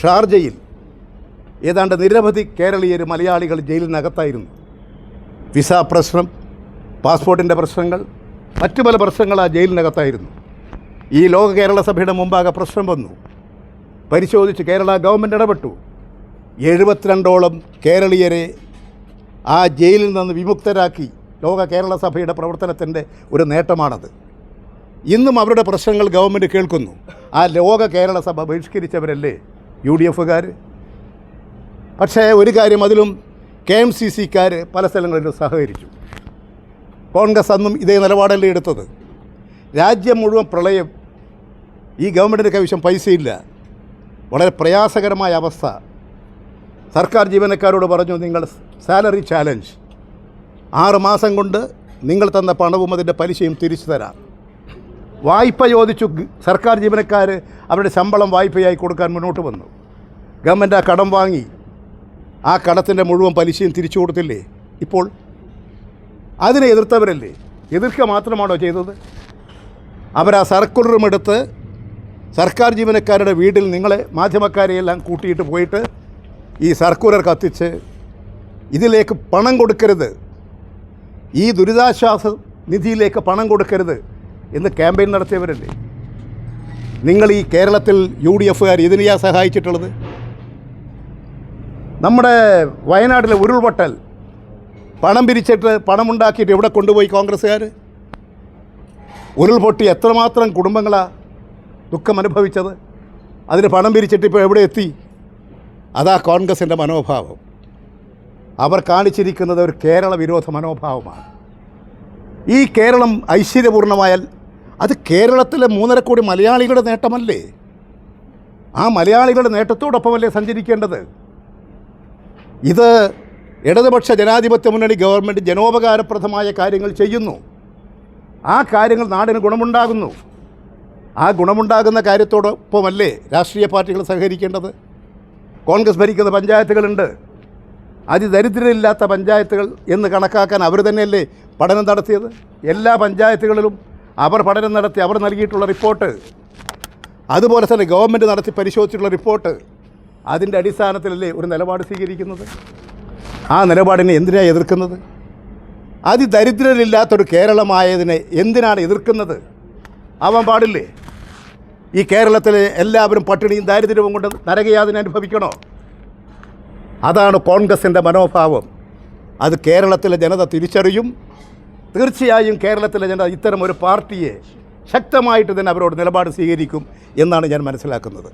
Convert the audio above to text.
ഷാർജയിൽ ഏതാണ്ട് നിരവധി കേരളീയർ മലയാളികൾ ജയിലിനകത്തായിരുന്നു. വിസ പ്രശ്നം പാസ്പോർട്ടിന്റെ പ്രശ്നങ്ങൾ മറ്റു പല പ്രശ്നങ്ങൾ ആ ജയിലിനകത്തായിരുന്നു. ഈ ലോക കേരള സഭയുടെ മുമ്പാകെ പ്രശ്നം വന്നു. പരിശോധിച്ച് കേരള ഗവൺമെന്റ് ഇടപെട്ടു. എഴുപത്തിരണ്ടോളം കേരളീയരെ ആ ജയിലിൽ നിന്ന് വിമുക്തരാക്കി ലോക കേരള സഭയുടെ പ്രവർത്തനത്തിന്റെ ഒരു നേട്ടമാണത്. ഇന്നും അവരുടെ പ്രശ്നങ്ങൾ ഗവൺമെന്റ് കേൾക്കുന്നു. ആ ലോക കേരള സഭ ബഹിഷ്കരിച്ചവരല്ലേ? യു ഡി എഫുകാർ പക്ഷേ ഒരു കാര്യം അതിലും കെ എം സി സിക്കാർ പല സ്ഥലങ്ങളിലും സഹകരിച്ചു. കോൺഗ്രസ് അന്നും ഇതേ നിലപാടല്ലേ എടുത്തത്. രാജ്യം മുഴുവൻ പ്രളയം ഈ ഗവൺമെന്റിന്റെ കൈവശം പൈസയില്ല. വളരെ പ്രയാസകരമായ അവസ്ഥ. സർക്കാർ ജീവനക്കാരോട് പറഞ്ഞു നിങ്ങൾ സാലറി ചാലഞ്ച്. ആറ് മാസം കൊണ്ട് നിങ്ങൾ തന്ന പണവും അതിന്റെ പലിശയും തിരിച്ചു തരാം. വായ്പ ചോദിച്ചു സർക്കാർ ജീവനക്കാർ അവരുടെ ശമ്പളം വായ്പയായി കൊടുക്കാൻ മുന്നോട്ട് വന്നു. ഗവൺമെന്റ് ആ കടം വാങ്ങി. ആ കടത്തിന്റെ മുഴുവൻ പലിശയും തിരിച്ചു കൊടുത്തില്ലേ? ഇപ്പോൾ അതിനെ എതിർത്തവരല്ലേ? എതിർക്കുക മാത്രമാണോ ചെയ്തത്? അവർ ആ സർക്കുലറും എടുത്ത് സർക്കാർ ജീവനക്കാരുടെ വീട്ടിൽ നിങ്ങളെ മാധ്യമക്കാരെയെല്ലാം കൂട്ടിയിട്ട് പോയിട്ട് ഈ സർക്കുലർ കത്തിച്ച് ഇതിലേക്ക് പണം കൊടുക്കരുത്. ഈ ദുരിതാശ്വാസ നിധിയിലേക്ക് പണം കൊടുക്കരുത്. എന്ന് ക്യാമ്പയിൻ നടത്തിയവരല്ലേ? നിങ്ങൾ ഈ കേരളത്തിൽ യു ഡി എഫുകാർ ഇതിനെയാ സഹായിച്ചിട്ടുള്ളത്? നമ്മുടെ വയനാട്ടിലെ ഉരുൾപൊട്ടൽ പണം പിരിച്ചിട്ട് പണമുണ്ടാക്കിയിട്ട് എവിടെ കൊണ്ടുപോയി കോൺഗ്രസ്സുകാർ ഉരുൾപൊട്ടി എത്രമാത്രം കുടുംബങ്ങളാണ് ദുഃഖം അനുഭവിച്ചത്? അതിന് പണം പിരിച്ചിട്ട് ഇപ്പോൾ എവിടെ എത്തി? അതാ കോൺഗ്രസിന്റെ മനോഭാവം. അവർ കാണിച്ചിരിക്കുന്നത് ഒരു കേരള വിരോധ മനോഭാവമാണ്. ഈ കേരളം ഐശ്വര്യപൂർണമായാൽ അത് കേരളത്തിലെ മൂന്നര കോടി മലയാളികളുടെ നേട്ടമല്ലേ? ആ മലയാളികളുടെ നേട്ടത്തോടൊപ്പമല്ലേ സഞ്ചരിക്കേണ്ടത്? ഇത് ഇടതുപക്ഷ ജനാധിപത്യ മുന്നണി ഗവൺമെന്റ് ജനോപകാരപ്രദമായ കാര്യങ്ങൾ ചെയ്യുന്നു. ആ കാര്യങ്ങൾ നാടിന് ഗുണമുണ്ടാകുന്നു. ആ ഗുണമുണ്ടാകുന്ന കാര്യത്തോടൊപ്പമല്ലേ രാഷ്ട്രീയ പാർട്ടികൾ സഹകരിക്കേണ്ടത്? കോൺഗ്രസ് ഭരിക്കുന്ന പഞ്ചായത്തുകളുണ്ട്. അതിദരിദ്രരില്ലാത്ത പഞ്ചായത്തുകൾ എന്ന് കണക്കാക്കാൻ അവർ തന്നെയല്ലേ പഠനം നടത്തിയത്? എല്ലാ പഞ്ചായത്തുകളിലും അവർ പഠനം നടത്തി അവർ നൽകിയിട്ടുള്ള റിപ്പോർട്ട്. അതുപോലെ തന്നെ ഗവൺമെന്റ് നടത്തി പരിശോധിച്ചിട്ടുള്ള റിപ്പോർട്ട്. അതിന്റെ അടിസ്ഥാനത്തിലല്ലേ ഒരു നിലപാട് സ്വീകരിക്കുന്നത്? ആ നിലപാടിനെ എന്തിനാണ് എതിർക്കുന്നത്? അതിദരിദ്രരില്ലാത്തൊരു കേരളമായതിനെ എന്തിനാണ് എതിർക്കുന്നത്? ആവാൻ പാടില്ലേ? ഈ കേരളത്തിലെ എല്ലാവരും പട്ടിണിയും ദാരിദ്ര്യവും കൊണ്ട് നരകയാതിനെ അനുഭവിക്കണോ? അതാണ് കോൺഗ്രസിന്റെ മനോഭാവം. അത് കേരളത്തിലെ ജനത തിരിച്ചറിയും തീർച്ചയായും കേരളത്തിലെ ജനത ഇത്തരം ഒരു പാർട്ടിയെ ശക്തമായിട്ട് തന്നെ അവരോട് നിലപാട് സ്വീകരിക്കും എന്നാണ് ഞാൻ മനസ്സിലാക്കുന്നത്.